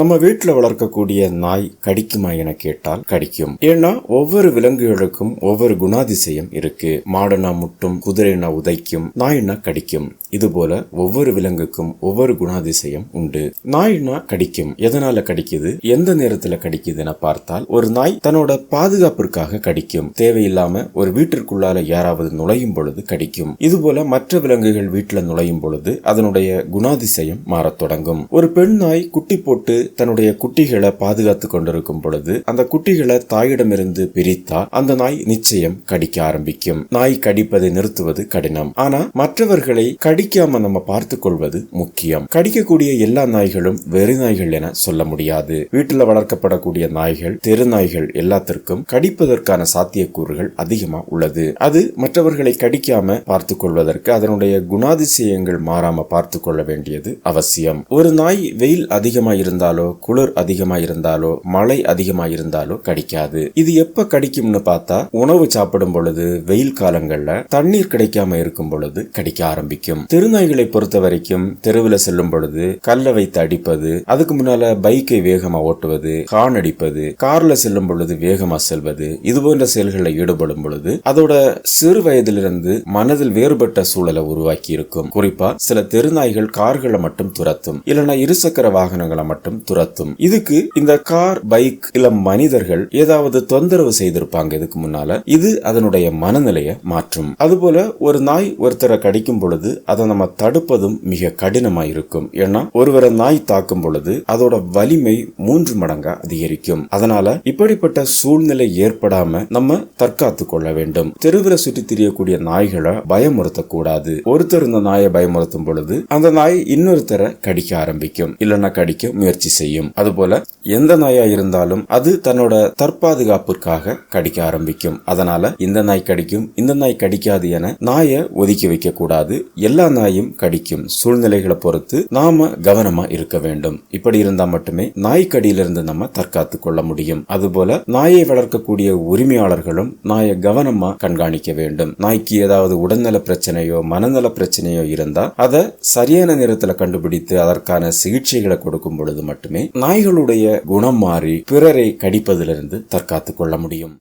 நம்ம வீட்டில் வளர்க்கக்கூடிய நாய் கடிக்குமா என கேட்டால் கடிக்கும். ஏன்னா ஒவ்வொரு விலங்குகளுக்கும் ஒவ்வொரு குணாதிசயம் இருக்கு. மாடுனா முட்டும் குதிரைனா உதைக்கும் நாய்னா கடிக்கும். இது போல ஒவ்வொரு விலங்குக்கும் ஒவ்வொரு குணாதிசயம் உண்டு. நாய்னா கடிக்கும். எதனால கடிக்குது? எந்த நேரத்துல கடிக்குது என பார்த்தால் ஒரு நாய் தன்னோட பாதுகாப்பிற்காக கடிக்கும். தேவையில்லாம ஒரு வீட்டிற்குள்ளால யாராவது நுழையும் பொழுது கடிக்கும். இது போல மற்ற விலங்குகள் வீட்டில் நுழையும் பொழுது அதனுடைய குணாதிசயம் மாறத் தொடங்கும். ஒரு பெண் நாய் குட்டி போட்டு தன்னுடைய குட்டிகளை பாதுகாத்து கொண்டிருக்கும் பொழுது அந்த குட்டிகளை தாயிடமிருந்து பிரித்தா அந்த நாய் நிச்சயம் கடிக்க ஆரம்பிக்கும். நாய் கடிப்பதை நிறுத்துவது கடினம். ஆனா மற்றவர்களை கடிக்காம நம்ம பார்த்து கொள்வது முக்கியம். கடிக்கக்கூடிய எல்லா நாய்களும் வெறி நாய்கள் என சொல்ல முடியாது. வீட்டுல வளர்க்கப்படக்கூடிய நாய்கள் தெரு நாய்கள் எல்லாத்திற்கும் கடிப்பதற்கான சாத்தியக்கூறுகள் அதிகமா உள்ளது. அது மற்றவர்களை கடிக்காம பார்த்து கொள்வதற்கு அதனுடைய குணாதிசயங்கள் மாறாம பார்த்து கொள்ள வேண்டியது அவசியம். ஒரு நாய் வெயில் அதிகமா இருந்தாலோ குளிர் அதிகமா இருந்தாலோ மழை அதிகமாயிருந்தாலோ கடிக்காது. இது எப்ப கடிக்கும்னு பார்த்தா உணவு சாப்பிடும் பொழுது வெயில் காலங்கள்ல தண்ணீர் கிடைக்காம இருக்கும் பொழுது கடிக்க ஆரம்பிக்கும். தெருநாய்களை பொறுத்த வரைக்கும் தெருவில் செல்லும் பொழுது கல்லை வைத்து அடிப்பது அதுக்கு முன்னால பைக்கை வேகமா ஓட்டுவது கான் அடிப்பது கார்ல செல்லும் பொழுது வேகமா செல்வது இது போன்ற செயல்களில் ஈடுபடும் பொழுது அதோட சிறு வயதிலிருந்து மனதில் வேறுபட்ட சூழலை உருவாக்கி இருக்கும் குறிப்பா சில தெருநாய்கள் கார்களை மட்டும் துரத்தும் இல்லைன்னா இருசக்கர வாகனங்களை மட்டும் துரத்தும். இதுக்கு இந்த கார் பைக் இல்ல மனிதர்கள் ஏதாவது தொந்தரவு செய்திருப்பாங்க இதுக்கு முன்னால. இது அதனுடைய மனநிலையை மாற்றும். அதுபோல ஒரு நாய் ஒருத்தரை கடிக்கும் பொழுது அதை நம்ம தடுப்பதும் மிக கடினமா இருக்கும். ஏன்னா ஒருவரை நாய் தாக்கும் பொழுது அதோட வலிமை மூன்று மடங்கா அதிகரிக்கும். அதனால இப்படிப்பட்ட சூழ்நிலை ஏற்படாம நம்ம தற்காத்து கொள்ள வேண்டும். தெருவில் சுற்றி திரியக்கூடிய நாய்களை பயமுறுத்தக்கூடாது. ஒருத்தர் இந்த நாயை பயமுறுத்தும் பொழுது அந்த நாய் இன்னொருத்தரை கடிக்க ஆரம்பிக்கும். இல்லைன்னா கடிக்க முயற்சி செய்யும். அதுபோல எந்த நாயா இருந்தாலும் அது தன்னோட தற்பாதுகாப்பிற்காக கடிக்க ஆரம்பிக்கும். அதனால இந்த நாய் கடிக்கும் இந்த நாய் கடிக்காது என நாயை ஒதுக்கி வைக்க கூடாது. எல்லா நாயும் கடிக்கும். சூழ்நிலைகளை பொறுத்து நாம கவனமா இருக்க வேண்டும். இப்படி இருந்தா மட்டுமே நாய் கடியிலிருந்து நம்ம தற்காத்து கொள்ள முடியும். அதுபோல நாயை வளர்க்கக்கூடிய உரிமையாளர்களும் நாயை கவனமா கண்காணிக்க வேண்டும். நாய்க்கு ஏதாவது உடல்நல பிரச்சனையோ மனநல பிரச்சனையோ இருந்தா அதை சரியான நேரத்துல கண்டுபிடித்து அதற்கான சிகிச்சைகளை கொடுக்கும் பொழுது மட்டும் மட்டுமே நாய்களுடைய குணம் மாறி பிறரை கடிப்பதிலிருந்து தற்காத்துக் கொள்ள முடியும்.